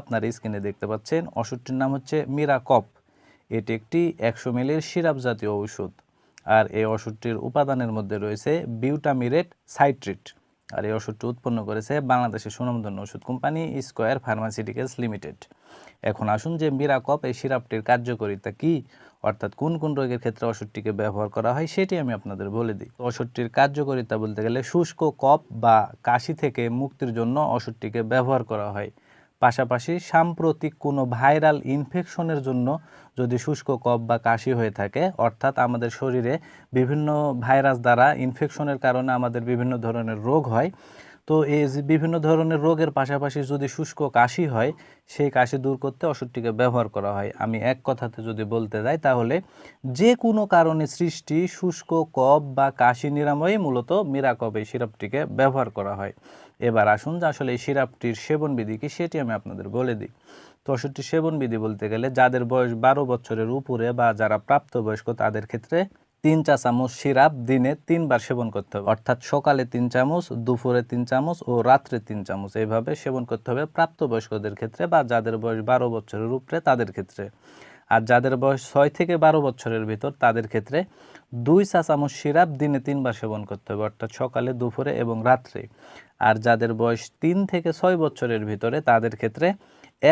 আপনার স্ক্রিনে দেখতে পাচ্ছেন, ওষুধটির নাম হচ্ছে মিরাকপ। এটি একটি একশো মিলির সিরাপ জাতীয় ঔষধ আর এই ওষুধটির উপাদানের মধ্যে রয়েছে বিউটামিরেট সাইট্রিট। আর এই ওষুধটি উৎপন্ন করেছে বাংলাদেশের সুনামধন্য ওষুধ কোম্পানি স্কোয়ার ফার্মাসিউটিক্যালস লিমিটেড। এখন আসুন যে মিরাকপ এই সিরাপটির কার্যকারিতা কি, অর্থাৎ কোন কোন রোগের ক্ষেত্রে ওষুধটিকে ব্যবহার করা হয় সেটি আমি আপনাদের বলে দিই। ওষুধটির কার্যকারিতা বলতে গেলে শুষ্ক কফ বা কাশি থেকে মুক্তির জন্য ওষুধটিকে ব্যবহার করা হয়। পাশাপাশি সাম্প্রতিক কোনো ভাইরাল ইনফেকশনের জন্য যদি শুষ্ক কফ বা কাশি হয়ে থাকে, অর্থাৎ আমাদের শরীরে বিভিন্ন ভাইরাস দ্বারা ইনফেকশনের কারণে আমাদের বিভিন্ন ধরনের রোগ হয় তো এই বিভিন্ন ধরনের রোগের পাশাপাশি যদি শুষ্ক কাশি হয়, সেই কাশি দূর করতে ওষুধটিকে ব্যবহার করা হয়। আমি এক কথাতে যদি বলতে যাই, তাহলে যে কোনো কারণে সৃষ্টি শুষ্ক, কফ বা কাশি নিরাময়ে মূলত মিরাকপ এই সিরাপটিকে ব্যবহার করা হয়। এবার আসুন যে আসলে এই সিরাপটির সেবনবিধি কি, সেটি আমি আপনাদের বলে দিই। তো ওষুধটির সেবনবিধি বলতে গেলে, যাদের বয়স বারো বছরের উপরে বা যারা প্রাপ্তবয়স্ক, তাদের ক্ষেত্রে তিন চা চামচ সিরাপ দিনে তিনবার সেবন করতে হবে। অর্থাৎ সকালে তিন চামচ, দুপুরে তিন চামচ ও রাত্রে তিন চামচ। এইভাবে সেবন করতে হবে প্রাপ্তবয়স্কদের ক্ষেত্রে বা যাদের বয়স বারো বছরের উপরে তাদের ক্ষেত্রে। আর যাদের বয়স ছয় থেকে বারো বছরের ভিতর তাদের ক্ষেত্রে দুই চা চামচ সিরাপ দিনে তিনবার সেবন করতে হবে, অর্থাৎ সকালে, দুপুরে এবং রাত্রে। আর যাদের বয়স তিন থেকে ছয় বছরের ভিতরে তাদের ক্ষেত্রে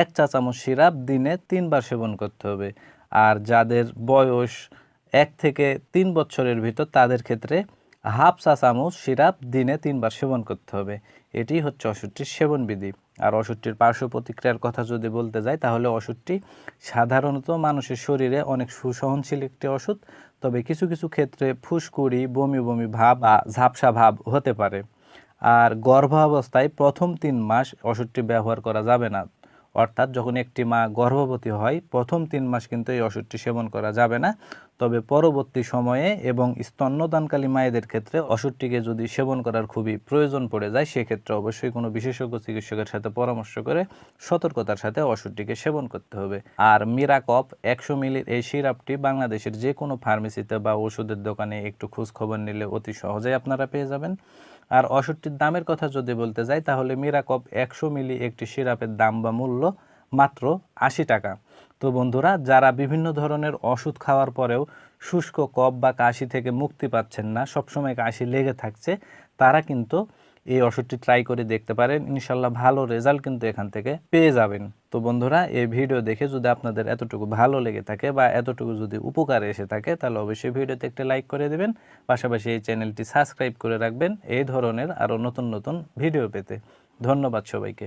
এক চা চামচ সিরাপ দিনে তিনবার সেবন করতে হবে। আর যাদের বয়স এক থেকে তিন বছরের ভিতর তাদের ক্ষেত্রে হাফ চা চামচ সিরাপ দিনে তিনবার সেবন করতে হবে। এটি হচ্ছে ওষুধটির সেবনবিধি আর ওষুধটির পার্শ্ব প্রতিক্রিয়ার কথা যদি বলতে যাই, তাহলে ওষুধটি সাধারণত মানুষের শরীরে অনেক সুসহনশীল একটি ওষুধ। তবে কিছু কিছু ক্ষেত্রে ফুসকুড়ি, বমি বমি ভাব বা ঝাপসা ভাব হতে পারে। আর গর্ভাবস্থায় প্রথম তিন মাস ওষুধটি ব্যবহার করা যাবে না। অর্থাৎ যখন একটি মা গর্ভবতী হয়, প্রথম তিন মাস কিন্তু এই ওষুধটি সেবন করা যাবে না। তবে পরবর্তী সময়ে এবং স্তন্যদানকালী মায়েদের ক্ষেত্রে ওষুধটিকে যদি সেবন করার খুবই প্রয়োজন পড়ে যায়, সেক্ষেত্রে অবশ্যই কোনো বিশেষজ্ঞ চিকিৎসকের সাথে পরামর্শ করে সতর্কতার সাথে ওষুধটিকে সেবন করতে হবে। আর মিরাকপ একশো মিলির এই সিরাপটি বাংলাদেশের যে কোনো ফার্মেসিতে বা ওষুধের দোকানে একটু খোঁজ খবর নিলে অতি সহজেই আপনারা পেয়ে যাবেন। আর ওষুধটির দামের কথা যদি বলতে যাই, তাহলে মিরাকপ একশো মিলি একটি সিরাপের দাম বা মূল্য মাত্র আশি টাকা। তো বন্ধুরা, যারা বিভিন্ন ধরনের ওষুধ খাওয়ার পরেও শুষ্ক কফ বা কাশি থেকে মুক্তি পাচ্ছেন না, সবসময় কাশি লেগে থাকছে, তারা কিন্তু এই ওষুধটি ট্রাই করে দেখতে পারেন। ইনশাল্লাহ ভালো রেজাল্ট কিন্তু এখান থেকে পেয়ে যাবেন। তো বন্ধুরা, এই ভিডিও দেখে যদি আপনাদের এতটুকু ভালো লেগে থাকে বা এতটুকু যদি উপকারে এসে থাকে, তাহলে অবশ্যই ভিডিওতে একটা লাইক করে দেবেন। পাশাপাশি এই চ্যানেলটি সাবস্ক্রাইব করে রাখবেন। এই ধরনের আরও নতুন নতুন ভিডিও পেতে। ধন্যবাদ সবাইকে।